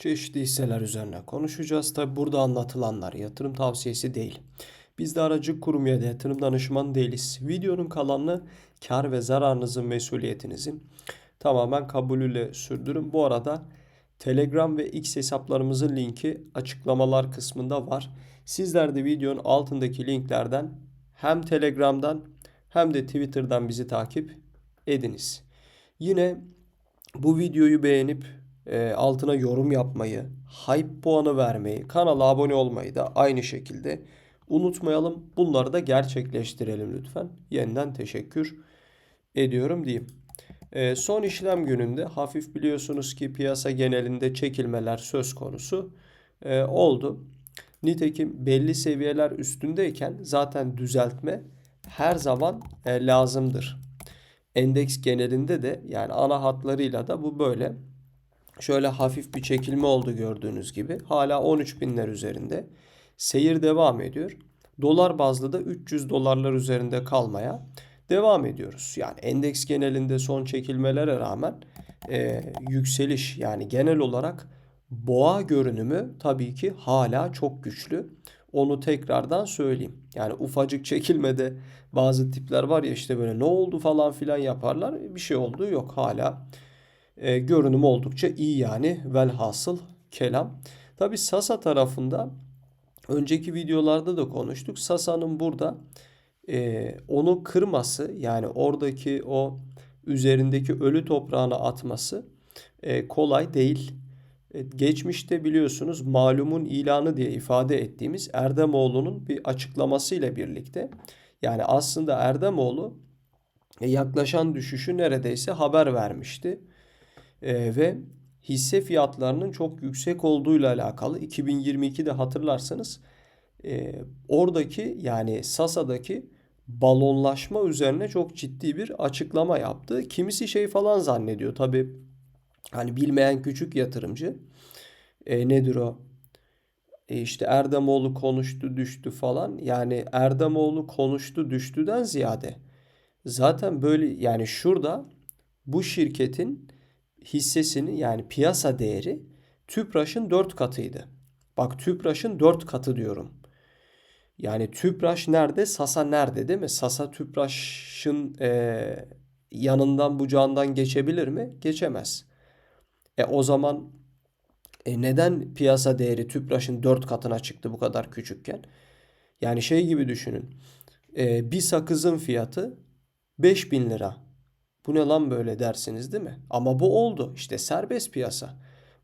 Çeşitli hisseler üzerine konuşacağız. Tabi burada anlatılanlar yatırım tavsiyesi değil. Biz de aracı kurum ya da yatırım danışmanı değiliz. Videonun kalanını kar ve zararınızın mesuliyetinizin tamamen kabulüyle sürdürün. Bu arada Telegram ve X hesaplarımızın linki açıklamalar kısmında var. Sizler de videonun altındaki linklerden hem Telegram'dan hem de Twitter'dan bizi takip ediniz. Yine bu videoyu beğenip e, altına yorum yapmayı, hype puanı vermeyi, kanala abone olmayı da aynı şekilde unutmayalım. Bunları da gerçekleştirelim lütfen. Yeniden teşekkür ediyorum diyeyim. E, son işlem gününde hafif biliyorsunuz ki piyasa genelinde çekilmeler söz konusu e, oldu. Nitekim belli seviyeler üstündeyken zaten düzeltme her zaman lazımdır. Endeks genelinde de yani ana hatlarıyla da bu böyle. Şöyle hafif bir çekilme oldu gördüğünüz gibi. Hala 13 binler üzerinde. Seyir devam ediyor. Dolar bazlı da 300 dolarlar üzerinde kalmaya devam ediyoruz. Yani endeks genelinde son çekilmelere rağmen e, yükseliş yani genel olarak boğa görünümü tabii ki hala çok güçlü. Onu tekrardan söyleyeyim. Yani ufacık çekilmede bazı tipler var ya işte böyle ne oldu falan filan yaparlar. Bir şey oldu yok hala e, görünüm oldukça iyi yani velhasıl kelam. Tabi Sasa tarafında önceki videolarda da konuştuk. Sasa'nın burada e, onu kırması yani oradaki o üzerindeki ölü toprağını atması e, kolay değil. E, geçmişte biliyorsunuz malumun ilanı diye ifade ettiğimiz Erdemoğlu'nun bir açıklamasıyla birlikte yani aslında Erdemoğlu e, yaklaşan düşüşü neredeyse haber vermişti. E, ve hisse fiyatlarının çok yüksek olduğuyla alakalı 2022'de hatırlarsanız e, oradaki yani Sasa'daki balonlaşma üzerine çok ciddi bir açıklama yaptı. Kimisi şey falan zannediyor tabi hani bilmeyen küçük yatırımcı e, nedir o? E işte Erdemoğlu konuştu düştü falan yani Erdemoğlu konuştu düştüden ziyade zaten böyle yani şurada bu şirketin hissesini yani piyasa değeri Tüpraş'ın 4 katıydı. Bak Tüpraş'ın 4 katı diyorum. Yani Tüpraş nerede? Sasa nerede değil mi? Sasa Tüpraş'ın e, yanından bucağından geçebilir mi? Geçemez. E o zaman e, neden piyasa değeri Tüpraş'ın 4 katına çıktı bu kadar küçükken? Yani şey gibi düşünün. E, bir sakızın fiyatı 5000 lira. Bu ne lan böyle dersiniz değil mi? Ama bu oldu. İşte serbest piyasa.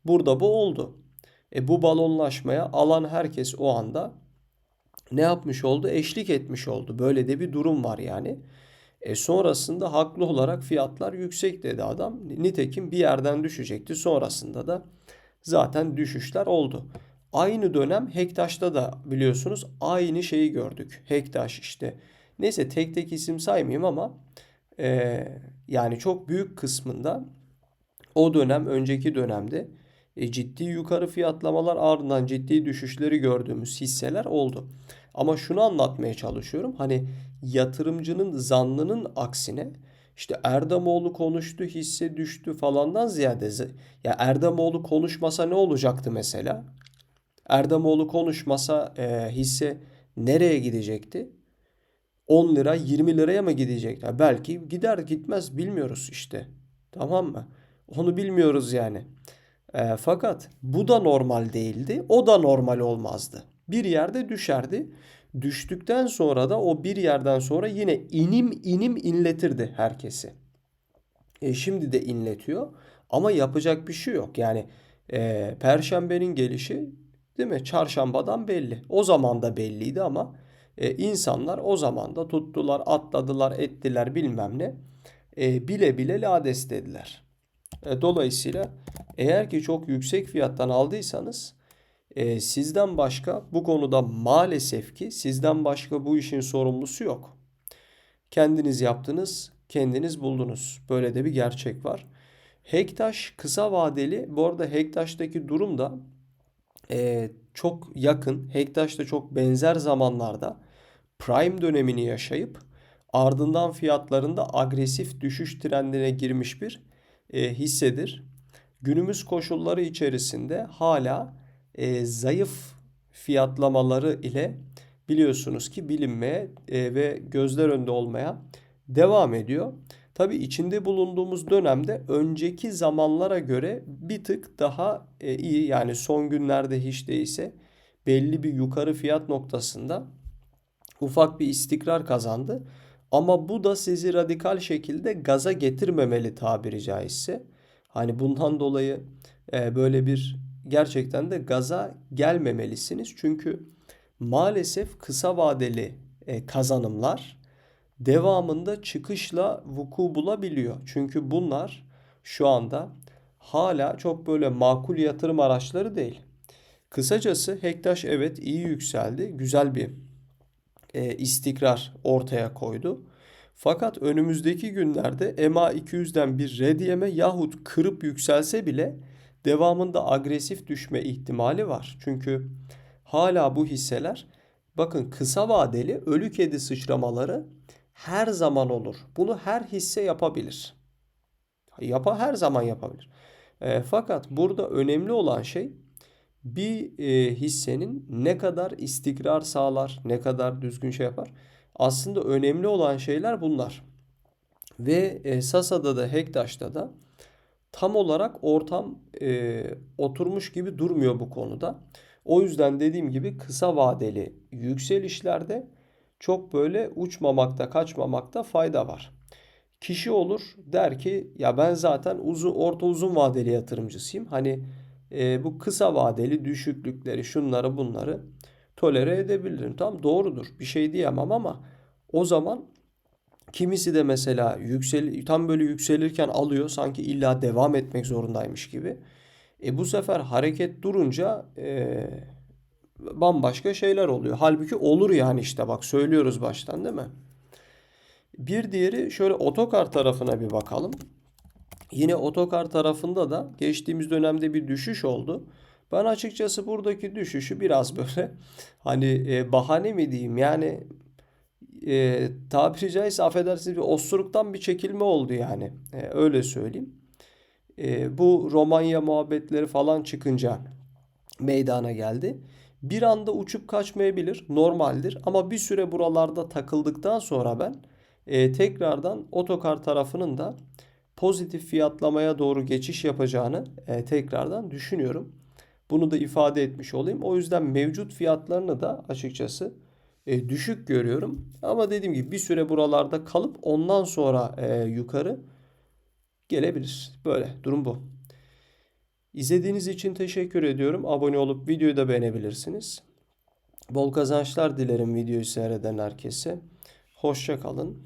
Burada bu oldu. E bu balonlaşmaya alan herkes o anda ne yapmış oldu? Eşlik etmiş oldu. Böyle de bir durum var yani. E sonrasında haklı olarak fiyatlar yüksek dedi adam. Nitekim bir yerden düşecekti. Sonrasında da zaten düşüşler oldu. Aynı dönem Hektaş'ta da biliyorsunuz aynı şeyi gördük. Hektaş işte. Neyse tek tek isim saymayayım ama e, yani çok büyük kısmında o dönem önceki dönemde e, ciddi yukarı fiyatlamalar ardından ciddi düşüşleri gördüğümüz hisseler oldu. Ama şunu anlatmaya çalışıyorum. Hani yatırımcının zannının aksine işte Erdemoğlu konuştu hisse düştü falandan ziyade ya Erdemoğlu konuşmasa ne olacaktı mesela? Erdemoğlu konuşmasa e, hisse nereye gidecekti? 10 lira 20 liraya mı gidecekler? Belki gider gitmez bilmiyoruz işte. Tamam mı? Onu bilmiyoruz yani. E, fakat bu da normal değildi. O da normal olmazdı. Bir yerde düşerdi. Düştükten sonra da o bir yerden sonra yine inim inim inletirdi herkesi. E, şimdi de inletiyor. Ama yapacak bir şey yok. Yani e, Perşembenin gelişi değil mi? Çarşambadan belli. O zaman da belliydi ama e, insanlar o zaman da tuttular, atladılar, ettiler bilmem ne. E, bile bile lades dediler. E, dolayısıyla eğer ki çok yüksek fiyattan aldıysanız e, sizden başka bu konuda maalesef ki sizden başka bu işin sorumlusu yok. Kendiniz yaptınız, kendiniz buldunuz. Böyle de bir gerçek var. Hektaş kısa vadeli, bu arada Hektaş'taki durum da e, çok yakın. Hektaş'ta çok benzer zamanlarda prime dönemini yaşayıp ardından fiyatlarında agresif düşüş trendine girmiş bir e, hissedir. günümüz koşulları içerisinde hala e, zayıf fiyatlamaları ile biliyorsunuz ki bilinmeye e, ve gözler önünde olmaya devam ediyor. Tabii içinde bulunduğumuz dönemde önceki zamanlara göre bir tık daha e, iyi yani son günlerde hiç değilse belli bir yukarı fiyat noktasında ufak bir istikrar kazandı. Ama bu da sizi radikal şekilde gaza getirmemeli tabiri caizse. Hani bundan dolayı e, böyle bir gerçekten de gaza gelmemelisiniz. Çünkü maalesef kısa vadeli e, kazanımlar devamında çıkışla vuku bulabiliyor. Çünkü bunlar şu anda hala çok böyle makul yatırım araçları değil. Kısacası Hektaş evet iyi yükseldi. Güzel bir e, istikrar ortaya koydu. Fakat önümüzdeki günlerde MA200'den bir red yeme yahut kırıp yükselse bile devamında agresif düşme ihtimali var. Çünkü hala bu hisseler bakın kısa vadeli ölü kedi sıçramaları her zaman olur. Bunu her hisse yapabilir. Yapa her zaman yapabilir. E, fakat burada önemli olan şey bir e, hissenin ne kadar istikrar sağlar, ne kadar düzgün şey yapar. Aslında önemli olan şeyler bunlar. Ve e, Sasa'da da Hektaş'ta da tam olarak ortam e, oturmuş gibi durmuyor bu konuda. O yüzden dediğim gibi kısa vadeli yükselişlerde çok böyle uçmamakta, kaçmamakta fayda var. Kişi olur der ki ya ben zaten uzun orta uzun vadeli yatırımcısıyım. Hani e, bu kısa vadeli düşüklükleri, şunları bunları tolere edebilirim. Tam doğrudur. Bir şey diyemem ama o zaman kimisi de mesela yüksel tam böyle yükselirken alıyor sanki illa devam etmek zorundaymış gibi. E bu sefer hareket durunca e, bambaşka şeyler oluyor. Halbuki olur yani işte bak söylüyoruz baştan değil mi? Bir diğeri şöyle otokar tarafına bir bakalım. Yine otokar tarafında da geçtiğimiz dönemde bir düşüş oldu. Ben açıkçası buradaki düşüşü biraz böyle hani e, bahane mi diyeyim yani e, tabiri caizse affedersiniz bir osuruktan bir çekilme oldu yani. E, öyle söyleyeyim. E, bu Romanya muhabbetleri falan çıkınca meydana geldi. Bir anda uçup kaçmayabilir, normaldir. Ama bir süre buralarda takıldıktan sonra ben e, tekrardan otokar tarafının da pozitif fiyatlamaya doğru geçiş yapacağını e, tekrardan düşünüyorum. Bunu da ifade etmiş olayım. O yüzden mevcut fiyatlarını da açıkçası e, düşük görüyorum. Ama dediğim gibi bir süre buralarda kalıp ondan sonra e, yukarı gelebilir. Böyle durum bu. İzlediğiniz için teşekkür ediyorum. Abone olup videoyu da beğenebilirsiniz. Bol kazançlar dilerim videoyu seyreden herkese. Hoşça kalın.